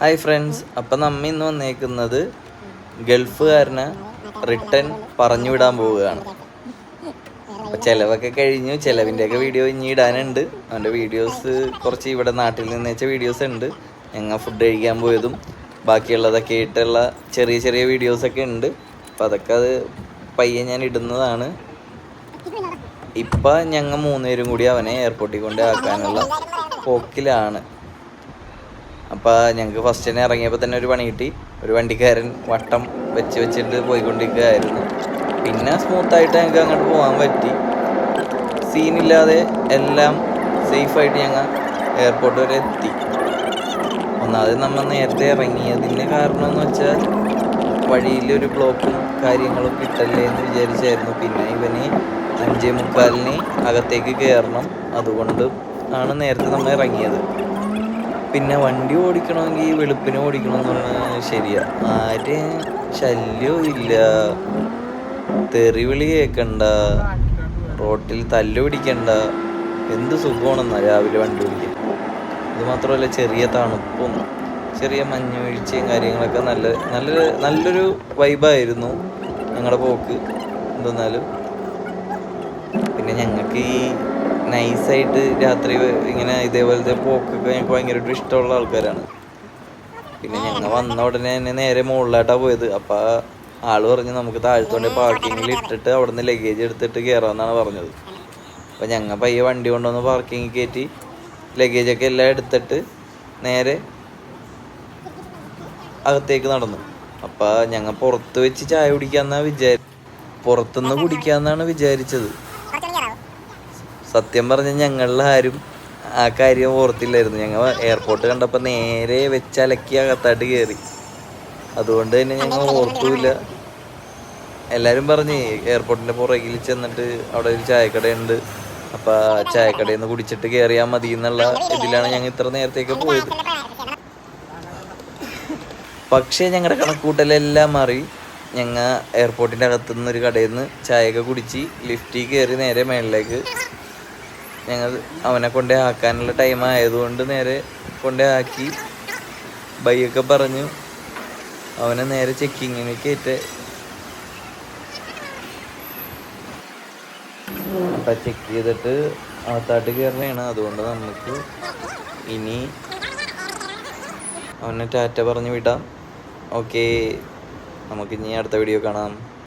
Hi friends അപ്പം നമ്മ ഇന്ന് വന്നേക്കുന്നത് ഗൾഫുകാരനെ റിട്ടേൺ പറഞ്ഞു വിടാൻ പോവുകയാണ്. അപ്പോൾ ചിലവൊക്കെ കഴിഞ്ഞു. ചിലവിന്റെയൊക്കെ വീഡിയോ ഇനി ഇടാനുണ്ട്. അവന്റെ വീഡിയോസ് കുറച്ച് ഇവിടെ നാട്ടിൽ നിന്ന് വെച്ച വീഡിയോസ് ഉണ്ട്. ഞങ്ങൾ ഫുഡ് കഴിക്കാൻ പോയതും ബാക്കിയുള്ളതൊക്കെ ആയിട്ടുള്ള ചെറിയ ചെറിയ വീഡിയോസൊക്കെ ഉണ്ട്. അപ്പം അതൊക്കെ അത് പയ്യെ ഞാൻ ഇടുന്നതാണ്. ഇപ്പം ഞങ്ങൾ മൂന്നുപേരും കൂടി അവനെ എയർപോർട്ടിൽ കൊണ്ട് ആക്കാനുള്ള പോക്കിലാണ്. അപ്പോൾ ഞങ്ങൾക്ക് ഫസ്റ്റ് തന്നെ ഇറങ്ങിയപ്പോൾ തന്നെ ഒരു പണി കിട്ടി. ഒരു വണ്ടിക്കാരൻ വട്ടം വെച്ച് വെച്ചിട്ട് പോയിക്കൊണ്ടിരിക്കുകയായിരുന്നു. പിന്നെ സ്മൂത്തായിട്ട് ഞങ്ങൾക്ക് അങ്ങോട്ട് പോകാൻ പറ്റി. സീനില്ലാതെ എല്ലാം സേഫായിട്ട് ഞങ്ങൾ എയർപോർട്ട് വരെ എത്തി. ഒന്നാമത് നമ്മൾ നേരത്തെ ഇറങ്ങിയതിന്റെ കാരണം എന്ന് വെച്ചാൽ വഴിയിലൊരു ബ്ലോക്കും കാര്യങ്ങളും കിട്ടല്ലേ എന്ന് വിചാരിച്ചായിരുന്നു. പിന്നെ ഇവന് അഞ്ചേ മുക്കാലിന് അകത്തേക്ക് കയറണം. അതുകൊണ്ട് ആണ് നേരത്തെ നമ്മൾ ഇറങ്ങിയത്. പിന്നെ വണ്ടി ഓടിക്കണമെങ്കിൽ വെളുപ്പിന് ഓടിക്കണം എന്ന് പറഞ്ഞാൽ ശരിയാ. ആര് ശല്യവും ഇല്ല. തെറിവിളി കേൾക്കണ്ട റോട്ടിൽ തല്ലു പിടിക്കണ്ട. എന്ത് സുഖമാണെന്നാ രാവിലെ വണ്ടി ഓടിക്കാൻ. ഇത് മാത്രമല്ല ചെറിയ തണുപ്പും ചെറിയ മഞ്ഞ് വീഴ്ചയും കാര്യങ്ങളൊക്കെ നല്ല നല്ലൊരു നല്ലൊരു വൈബായിരുന്നു ഞങ്ങളുടെ പോക്ക്. എന്തെന്നാലും. പിന്നെ ഞങ്ങൾക്ക് ഈ നൈസായിട്ട് രാത്രി ഇങ്ങനെ ഇതേപോലത്തെ പോക്കൊക്കെ ഞങ്ങൾക്ക് ഭയങ്കരമായിട്ട് ഇഷ്ടമുള്ള ആൾക്കാരാണ്. പിന്നെ ഞങ്ങൾ വന്ന ഉടനെ തന്നെ നേരെ മുകളിലായിട്ടാണ് പോയത്. അപ്പോൾ ആൾ പറഞ്ഞു നമുക്ക് താഴ്ത്തോണ്ട് പാർക്കിങ്ങിൽ ഇട്ടിട്ട് അവിടെ നിന്ന് ലഗേജ് എടുത്തിട്ട് കയറാമെന്നാണ് പറഞ്ഞത്. അപ്പോൾ ഞങ്ങൾ പയ്യെ വണ്ടി കൊണ്ടുവന്ന് പാർക്കിങ്ങിൽ കയറ്റി ലഗേജൊക്കെ എല്ലാം എടുത്തിട്ട് നേരെ അകത്തേക്ക് നടന്നു. അപ്പോൾ ഞങ്ങൾ പുറത്ത് വെച്ച് ചായ കുടിക്കാമെന്നാണ് വിചാരി പുറത്തുനിന്ന് കുടിക്കാന്നാണ് വിചാരിച്ചത്. സത്യം പറഞ്ഞാൽ ഞങ്ങളിൽ ആരും ആ കാര്യം ഓർത്തില്ലായിരുന്നു. ഞങ്ങൾ എയർപോർട്ട് കണ്ടപ്പോൾ നേരെ വെച്ചലക്കി അകത്തായിട്ട് കയറി അതുകൊണ്ട് തന്നെ ഞങ്ങൾ ഓർത്തുമില്ല എല്ലാവരും പറഞ്ഞ് എയർപോർട്ടിന്റെ പുറകിൽ ചെന്നിട്ട് അവിടെ ഒരു ചായക്കടയുണ്ട്. അപ്പം ആ ചായക്കടയിൽ നിന്ന് കുടിച്ചിട്ട് കയറിയാൽ മതി എന്നുള്ള ഇതിലാണ് ഞങ്ങൾ ഇത്ര നേരത്തേക്ക് പോയത്. പക്ഷേ ഞങ്ങളുടെ കണക്കൂട്ടലെല്ലാം മാറി. ഞങ്ങൾ എയർപോർട്ടിന്റെ അകത്തുനിന്ന് ഒരു കടയിൽ നിന്ന് ചായയൊക്കെ കുടിച്ച് ലിഫ്റ്റിൽ കയറി നേരെ മേളിലേക്ക് ഞങ്ങൾ അവനെ കൊണ്ടേ ആക്കാനുള്ള ടൈം ആയതുകൊണ്ട് നേരെ കൊണ്ടേ ആക്കി. ബൈയൊക്കെ പറഞ്ഞു. അവനെ നേരെ ചെക്കിങ്ങിന് കയറ്റ അപ്പം ചെക്ക് ചെയ്തിട്ട് അകത്താട്ട് കയറണയാണ് അതുകൊണ്ട് നമുക്ക് ഇനി അവനെ ടാറ്റ പറഞ്ഞു വിടാം. ഓക്കെ നമുക്കിനി അടുത്ത വീഡിയോ കാണാം.